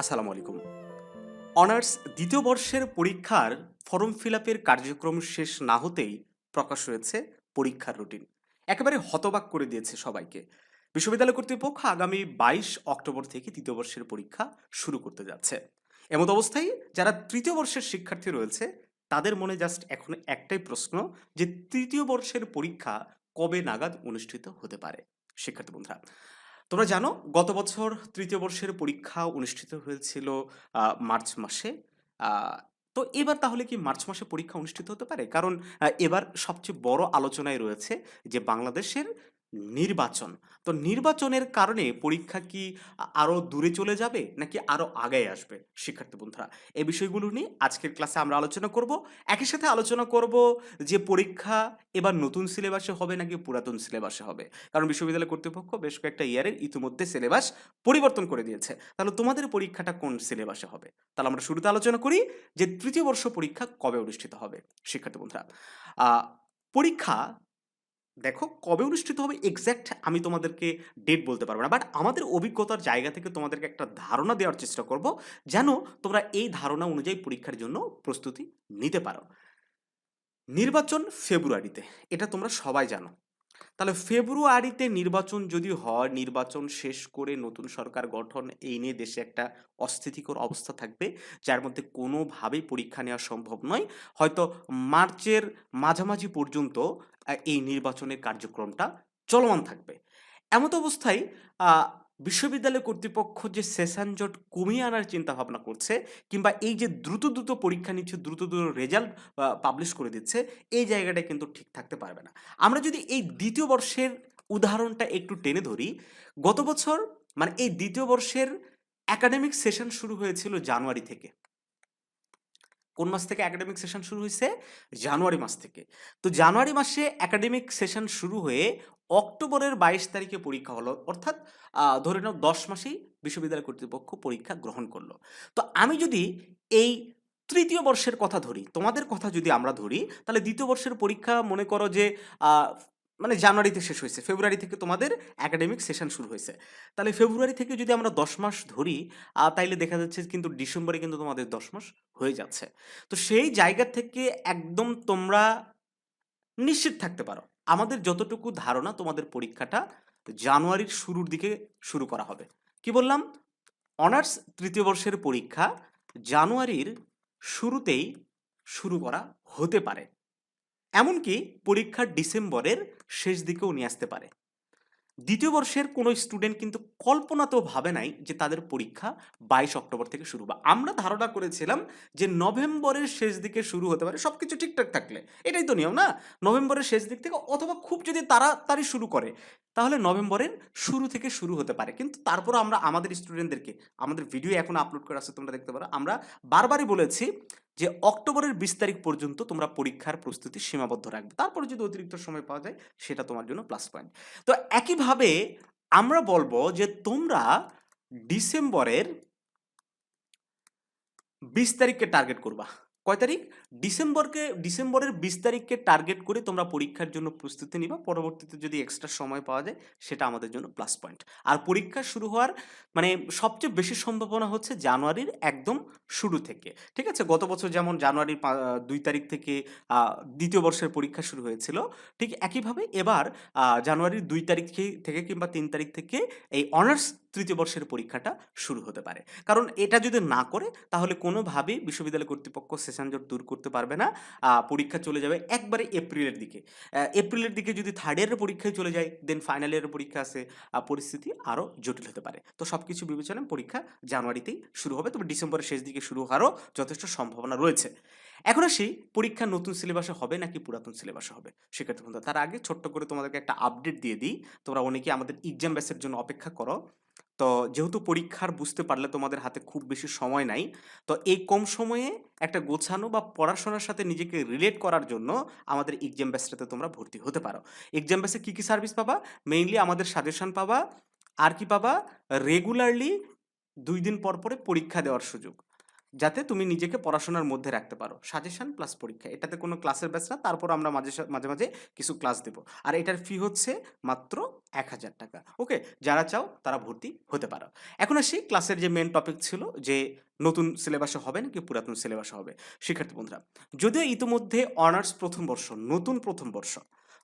আসসালামু আলাইকুম। অনার্স দ্বিতীয় বর্ষের পরীক্ষার ফর্ম ফিল আপের কার্যক্রম শেষ না হতেই প্রকাশ হয়েছে পরীক্ষার রুটিন। একেবারে হতবাক করে দিয়েছে সবাইকে। বিশ্ববিদ্যালয় কর্তৃপক্ষ আগামী বাইশ অক্টোবর থেকে তৃতীয় বর্ষের পরীক্ষা শুরু করতে যাচ্ছে। এমত অবস্থায় যারা তৃতীয় বর্ষের শিক্ষার্থী রয়েছে, তাদের মনে জাস্ট এখন একটাই প্রশ্ন যে, তৃতীয় বর্ষের পরীক্ষা কবে নাগাদ অনুষ্ঠিত হতে পারে? শিক্ষার্থী বন্ধুরা তোমরা জানো, গত বছর তৃতীয় বর্ষের পরীক্ষা অনুষ্ঠিত হয়েছিল মার্চ মাসে। তো এবার তাহলে কি মার্চ মাসে পরীক্ষা অনুষ্ঠিত হতে পারে? কারণ এবার সবচেয়ে বড় আলোচনায় রয়েছে যে বাংলাদেশের নির্বাচন। তো নির্বাচনের কারণে পরীক্ষা কি আ- আরও দূরে চলে যাবে নাকি আরও আগে আসবে? শিক্ষার্থী বন্ধুরা এই বিষয়গুলো নিয়ে আজকের ক্লাসে আমরা আলোচনা করব। একই সাথে আলোচনা করব যে পরীক্ষা এবার নতুন সিলেবাসে হবে নাকি পুরাতন সিলেবাসে হবে? কারণ বিশ্ববিদ্যালয় কর্তৃপক্ষ বেশ কয়েকটা ইয়ারের ইতিমধ্যে সিলেবাস পরিবর্তন করে দিয়েছে। তাহলে তোমাদের পরীক্ষাটা কোন সিলেবাসে হবে? তাহলে আমরা শুরুতে আলোচনা করি যে তৃতীয় বর্ষ পরীক্ষা কবে অনুষ্ঠিত হবে? শিক্ষার্থী বন্ধুরা পরীক্ষা দেখো কবে অনুষ্ঠিত হবে এক্স্যাক্ট আমি তোমাদেরকে ডেট বলতে পারব না বাট আমাদের অভিজ্ঞতার জায়গা থেকে তোমাদেরকে একটা ধারণা দেওয়ার চেষ্টা করব যেন তোমরা এই ধারণা অনুযায়ী পরীক্ষার জন্য প্রস্তুতি নিতে পারো। নির্বাচন ফেব্রুয়ারিতে, এটা তোমরা সবাই জানো। তাহলে ফেব্রুয়ারিতে নির্বাচন যদি হয়, নির্বাচন শেষ করে নতুন সরকার গঠন, এই নিয়ে দেশে একটা অস্থিতিকর অবস্থা থাকবে, যার মধ্যে কোনোভাবেই পরীক্ষা নেওয়া সম্ভব নয়। হয়তো মার্চের মাঝামাঝি পর্যন্ত এই নির্বাচনের কার্যক্রমটা চলমান থাকবে। এমত অবস্থায় বিশ্ববিদ্যালয় কর্তৃপক্ষ যে সেশন জট কমিয়ে আনার চিন্তা ভাবনা করছে কিংবা এই যে দ্রুত দ্রুত পরীক্ষা নিচ্ছে, দ্রুত দ্রুত রেজাল্ট পাবলিশ করে দিচ্ছে, এই জায়গাটা কিন্তু ঠিক থাকতে পারবে না। আমরা যদি এই দ্বিতীয় বর্ষের উদাহরণটা একটু টেনে ধরি, গত বছর মানে এই দ্বিতীয় বর্ষের একাডেমিক সেশন শুরু হয়েছিল জানুয়ারি থেকে। কোন মাস থেকে একাডেমিক সেশন শুরু হয়েছে? জানুয়ারি মাস থেকে। তো জানুয়ারি মাসে একাডেমিক সেশন শুরু হয়ে অক্টোবরের বাইশ তারিখে পরীক্ষা হলো। অর্থাৎ ধরে নাও দশ মাসেই বিশ্ববিদ্যালয় কর্তৃপক্ষ পরীক্ষা গ্রহণ করল। তো আমি যদি এই তৃতীয় বর্ষের কথা ধরি, তোমাদের কথা যদি আমরা ধরি, তাহলে দ্বিতীয় বর্ষের পরীক্ষা মনে করো যে মানে জানুয়ারিতে শেষ হয়েছে। ফেব্রুয়ারি থেকে তোমাদের একাডেমিক সেশন শুরু হয়েছে। তাহলে ফেব্রুয়ারি থেকে যদি আমরা দশ মাস ধরি তাইলে দেখা যাচ্ছে কিন্তু ডিসেম্বরে কিন্তু তোমাদের দশ মাস হয়ে যাচ্ছে। তো সেই জায়গা থেকে একদম তোমরা নিশ্চিত থাকতে পারো। আমাদের যতটুকু ধারণা তোমাদের পরীক্ষাটা জানুয়ারির শুরুর দিকে শুরু করা হবে। কি বললাম? অনার্স তৃতীয় বর্ষের পরীক্ষা জানুয়ারির শুরুতেই শুরু করা হতে পারে। এমনকি পরীক্ষা ডিসেম্বরের শেষ দিকেও নিয়ে আসতে পারে। দ্বিতীয় বর্ষের কোনো স্টুডেন্ট কিন্তু কল্পনাতেও ভাবে নাই যে তাদের পরীক্ষা বাইশ অক্টোবর থেকে শুরু বা আমরা ধারণা করেছিলাম যে নভেম্বরের শেষ দিকে শুরু হতে পারে সব কিছু ঠিকঠাক থাকলে। এটাই তো নিয়ম না? নভেম্বরের শেষ দিক থেকে অথবা খুব যদি তাড়াতাড়ি শুরু করে তাহলে নভেম্বরের শুরু থেকে শুরু হতে পারে। কিন্তু তারপর আমরা আমাদের স্টুডেন্টদেরকে, আমাদের ভিডিও এখন আপলোড করা আছে তোমরা দেখতে পারো। আমরা বারবারই বলেছি যে অক্টোবরের বিশ তারিখ পর্যন্ত তোমরা পরীক্ষার প্রস্তুতি সীমাবদ্ধ রাখবে। তারপরে যদি অতিরিক্ত সময় পাওয়া যায়, সেটা তোমার জন্য প্লাস পয়েন্ট তো একইভাবে আমরা বলব যে তোমরা ডিসেম্বরের বিশ তারিখকে টার্গেট করবা। কয় তারিখ? ডিসেম্বরকে, ডিসেম্বরের বিশ তারিখকে টার্গেট করে তোমরা পরীক্ষার জন্য প্রস্তুতি নিবা। পরবর্তীতে যদি এক্সট্রা সময় পাওয়া যায়, সেটা আমাদের জন্য প্লাস পয়েন্ট আর পরীক্ষা শুরু হওয়ার মানে সবচেয়ে বেশি সম্ভাবনা হচ্ছে জানুয়ারির একদম শুরু থেকে। ঠিক আছে? গত বছর যেমন জানুয়ারির দুই তারিখ থেকে দ্বিতীয় বর্ষের পরীক্ষা শুরু হয়েছিল, ঠিক একইভাবে এবার জানুয়ারির দুই তারিখ থেকে- কিংবা তিন তারিখ থেকে এই অনার্স তৃতীয় বর্ষের পরীক্ষাটা শুরু হতে পারে। কারণ এটা যদি না করে, তাহলে কোনোভাবেই বিশ্ববিদ্যালয় কর্তৃপক্ষ সেশন জট দূর করতে পারবে না। পরীক্ষা চলে যাবে একবারে এপ্রিলের দিকে। এপ্রিলের দিকে যদি থার্ড ইয়ারের পরীক্ষায় চলে যায় দেন ফাইনাল ইয়ারের পরীক্ষা আসে পরিস্থিতি আরও জটিল হতে পারে। তো সব কিছু বিবেচনায় পরীক্ষা জানুয়ারিতেই শুরু হবে। তবে ডিসেম্বরের শেষ দিকে শুরু হওয়ারও যথেষ্ট সম্ভাবনা রয়েছে। এখন আসি পরীক্ষা নতুন সিলেবাসে হবে নাকি পুরাতন সিলেবাসে হবে? সেক্ষেত্রে বন্ধু, তার আগে ছোট্ট করে তোমাদেরকে একটা আপডেট দিয়ে দিই। তোমরা অনেকে আমাদের এক্সাম ব্যাসের জন্য অপেক্ষা করো। তো যেহেতু পরীক্ষার বুঝতে পারলে তোমাদের হাতে খুব বেশি সময় নাই, তো এই কম সময়ে একটা গোছানো বা পড়াশোনার সাথে নিজেকে রিলেট করার জন্য আমাদের এক্সাম ব্যাসটাতে তোমরা ভর্তি হতে পারো। এক্সাম ব্যাসে কী কী সার্ভিস পাবা? মেইনলি আমাদের সাজেশন পাবা, আর কি পাবা? রেগুলারলি দুই দিন পর পরে পরীক্ষা দেওয়ার সুযোগ। যাতে তুমি নিজেকে পড়াশোনার মধ্যে রাখতে পারো। সাজেশন প্লাস পরীক্ষা। এটাতে কোনো ক্লাসের ব্যাচ না, তারপর আমরা মাঝে মাঝে মাঝে কিছু ক্লাস দেব। আর এটার ফি হচ্ছে মাত্র এক হাজার টাকা। ওকে যারা চাও তারা ভর্তি হতে পারো। এখন আসি ক্লাসের যে মেন টপিক ছিল যে নতুন সিলেবাসে হবে নাকি পুরাতন সিলেবাসে হবে? শিক্ষার্থী বন্ধুরা, যদিও ইতিমধ্যে অনার্স প্রথম বর্ষ, নতুন প্রথম বর্ষ,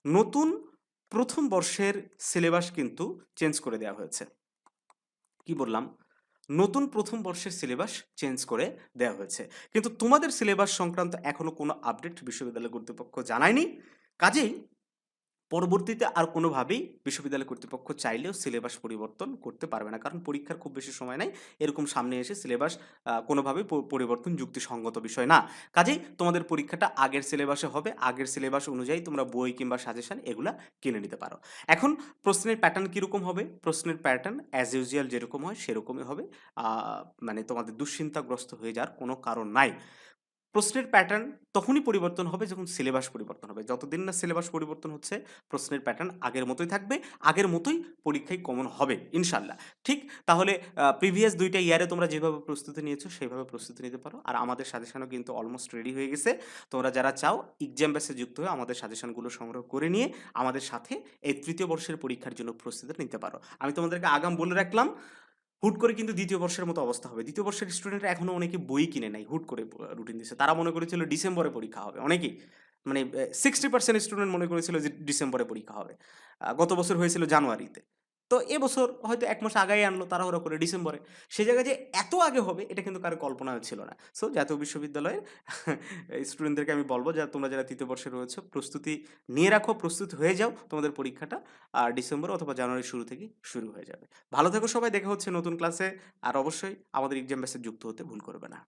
নতুন প্রথম বর্ষের সিলেবাস কিন্তু চেঞ্জ করে দেওয়া হয়েছে। কি বললাম? নতুন প্রথম বর্ষের সিলেবাস চেঞ্জ করে দেওয়া হয়েছে। কিন্তু তোমাদের সিলেবাস সংক্রান্ত এখনও কোনো আপডেট বিশ্ববিদ্যালয় কর্তৃপক্ষ জানায়নি। কাজেই পরবর্তীতে আর কোনোভাবেই বিশ্ববিদ্যালয় কর্তৃপক্ষ চাইলেও সিলেবাস পরিবর্তন করতে পারবে না। কারণ পরীক্ষার খুব বেশি সময় নাই। এরকম সামনে এসে সিলেবাস কোনোভাবেই পরিবর্তন যুক্তিসঙ্গত বিষয় না। কাজেই তোমাদের পরীক্ষাটা আগের সিলেবাসে হবে। আগের সিলেবাস অনুযায়ী তোমরা বই কিংবা সাজেশন এগুলা কিনে নিতে পারো। এখন প্রশ্নের প্যাটার্ন কীরকম হবে? প্রশ্নের প্যাটার্ন অ্যাজ ইউজুয়াল যেরকম হয় সেরকমই হবে। মানে তোমাদের দুশ্চিন্তাগ্রস্ত হয়ে যাওয়ার কোনো কারণ নাই। প্রশ্নের প্যাটার্ন তখনই পরিবর্তন হবে যখন সিলেবাস পরিবর্তন হবে। যতদিন না সিলেবাস পরিবর্তন হচ্ছে, প্রশ্নের প্যাটার্ন আগের মতোই থাকবে, আগের মতোই পরীক্ষায় কমন হবে ইনশাল্লাহ ঠিক, তাহলে প্রিভিয়াস দুইটা ইয়ারে তোমরা যেভাবে প্রস্তুতি নিয়েছো সেইভাবে প্রস্তুতি নিতে পারো। আর আমাদের সাজেশনও কিন্তু অলমোস্ট রেডি হয়ে গেছে। তোমরা যারা চাও এক্সাম ব্যাসে যুক্ত হয়ে আমাদের সাজেশনগুলো সংগ্রহ করে নিয়ে আমাদের সাথে এই তৃতীয় বর্ষের পরীক্ষার জন্য প্রস্তুতি নিতে পারো। আমি তোমাদেরকে আগাম বলে রাখলাম হুট করে কিন্তু দ্বিতীয় বর্ষের মতো অবস্থা হবে। দ্বিতীয় বর্ষের স্টুডেন্টরা এখনও অনেকে বই কিনে নেয় হুট করে রুটিন দিচ্ছে। তারা মনে করেছিল ডিসেম্বরে পরীক্ষা হবে। অনেকেই মানে সিক্সটি পার্সেন্ট স্টুডেন্ট মনে করেছিল যে ডিসেম্বরে পরীক্ষা হবে। গত বছর হয়েছিল জানুয়ারিতে। তো এবছর হয়তো এক মাস আগাই আনলো তাড়াহুড়ো করে ডিসেম্বরে। সে জায়গায় যে এত আগে হবে, এটা কিন্তু কারও কল্পনাও ছিল না। সো জাতীয় বিশ্ববিদ্যালয়ের স্টুডেন্টদেরকে আমি বলব যে, তোমরা যারা তৃতীয় বর্ষে রয়েছে, প্রস্তুতি নিয়ে রাখো, প্রস্তুত হয়ে যাও, তোমাদের পরীক্ষাটা আর ডিসেম্বর অথবা জানুয়ারির শুরু থেকে শুরু হয়ে যাবে। ভালো থেকো সবাই, দেখা হচ্ছে নতুন ক্লাসে আর অবশ্যই আমাদের এক্সাম ব্যাসে যুক্ত হতে ভুল করবে না।